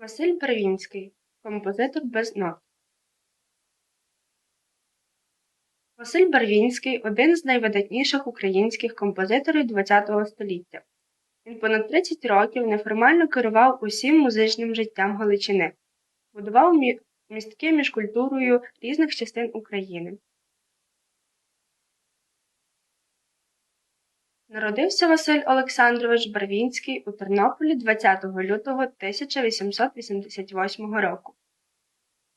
Василь Первінський композитор без нот Василь Барвінський один з найвидатніших українських композиторів ХХ століття. Він понад 30 років неформально керував усім музичним життям Галичини, будував містки між культурою різних частин України. Народився Василь Олександрович Барвінський у Тернополі 20 лютого 1888 року.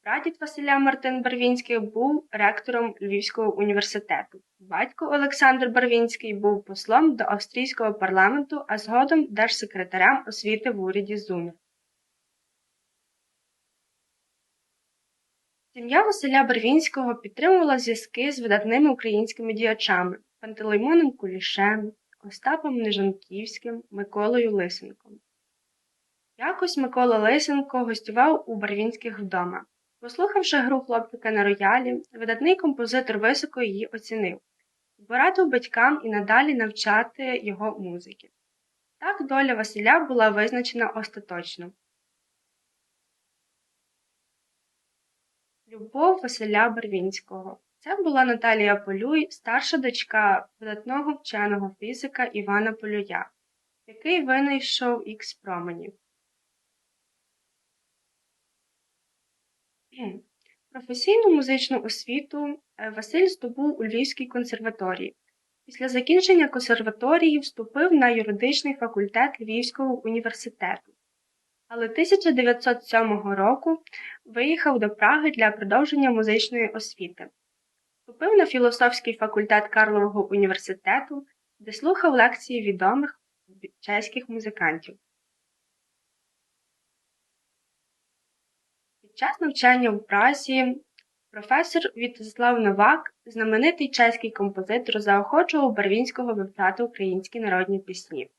Прадід Василя Мартин Барвінський був ректором Львівського університету. Батько Олександр Барвінський був послом до австрійського парламенту, а згодом держсекретарем освіти в уряді Зуми. Сім'я Василя Барвінського підтримувала зв'язки з видатними українськими діячами Пантелеймоном Кулішем, Остапом Нежанківським, Миколою Лисенком. Якось Микола Лисенко гостював у Барвінських вдома. Послухавши гру хлопчика на роялі, видатний композитор високо її оцінив і порадив батькам і надалі навчати його музики. Так доля Василя була визначена остаточно. Любов Василя Барвінського це була Наталія Полюй, старша дочка видатного вченого фізика Івана Полюя, який винайшов ікс променів. Професійну музичну освіту е, Василь здобув у Львівській консерваторії. Після закінчення консерваторії вступив на юридичний факультет Львівського університету, але 1907 року виїхав до Праги для продовження музичної освіти. Вступив на філософський факультет Карлового університету, де слухав лекції відомих чеських музикантів. Під час навчання в Празі професор В'ячеслав Новак, знаменитий чеський композитор, заохочував Барвінського вивчати українські народні пісні.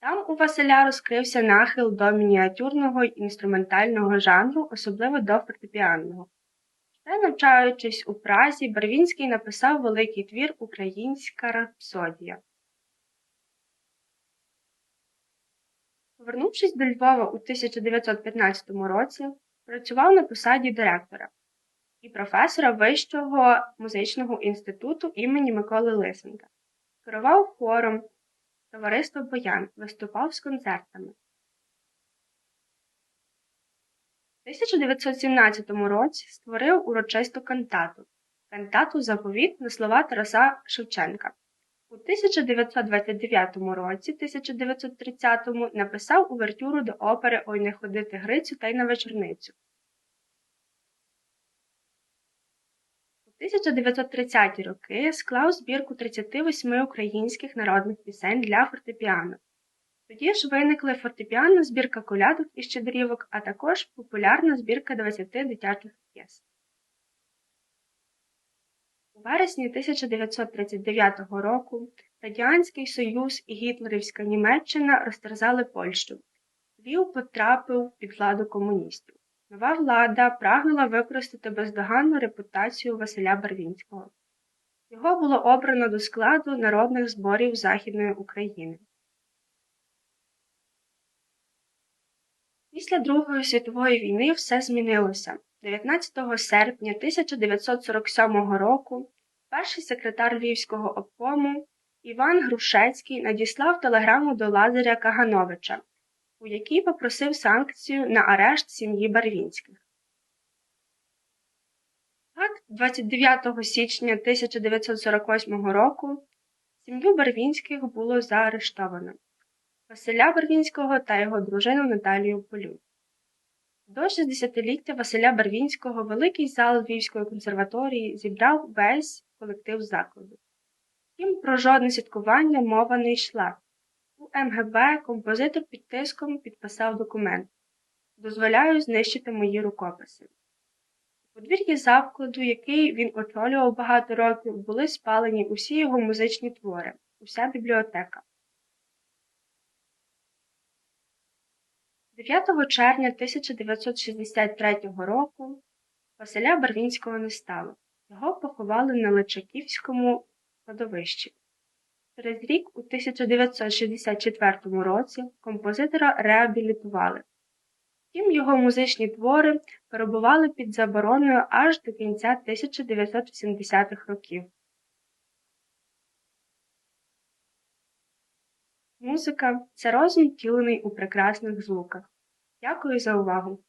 Там у Василя розкрився нахил до мініатюрного інструментального жанру, особливо до фортепіанного. Ще навчаючись у Празі, Барвінський написав великий твір Українська рапсодія. Повернувшись до Львова у 1915 році, працював на посаді директора і професора Вищого музичного інституту імені Миколи Лисенка, керував хором товариства Боян, виступав з концертами. 1917 році створив урочисту кантату кантату Заповіт на слова Тараса Шевченка. У 1929 році 1930 написав увертюру до опери Ой не ходити Грицю та й на вечорницю. У 1930-ті роки склав збірку 38 українських народних пісень для фортепіано. Тоді ж виникли фортепіанна збірка колядок і щедрівок, а також популярна збірка 20 дитячих п'єс. У вересні 1939 року Радянський Союз і Гітлерівська Німеччина розтерзали Польщу. Львів потрапив під владу комуністів. Нова влада прагнула використати бездоганну репутацію Василя Барвінського. Його було обрано до складу народних зборів Західної України. Після Другої світової війни все змінилося. 19 серпня 1947 року перший секретар Львівського обкому Іван Грушецький надіслав телеграму до Лазаря Кагановича, у якій попросив санкцію на арешт сім'ї Барвінських. Так, 29 січня 1948 року сім'ю Барвінських було заарештовано. Василя Барвінського та його дружину Наталію Полю. До 60-ліття Василя Барвінського великий зал Львівської консерваторії зібрав весь колектив закладу. Втім, про жодне святкування мова не йшла. У МГБ композитор під тиском підписав документ Дозволяю знищити мої рукописи. У подвір'ї закладу, який він очолював багато років, були спалені усі його музичні твори, уся бібліотека. 9 червня 1963 року Василя Барвінського не стало. Його поховали на Личаківському кладовищі. Через рік, у 1964 році, композитора реабілітували. Втім, його музичні твори перебували під забороною аж до кінця 1980-х років. Музика це розум, втілений у прекрасних звуках. Дякую за увагу!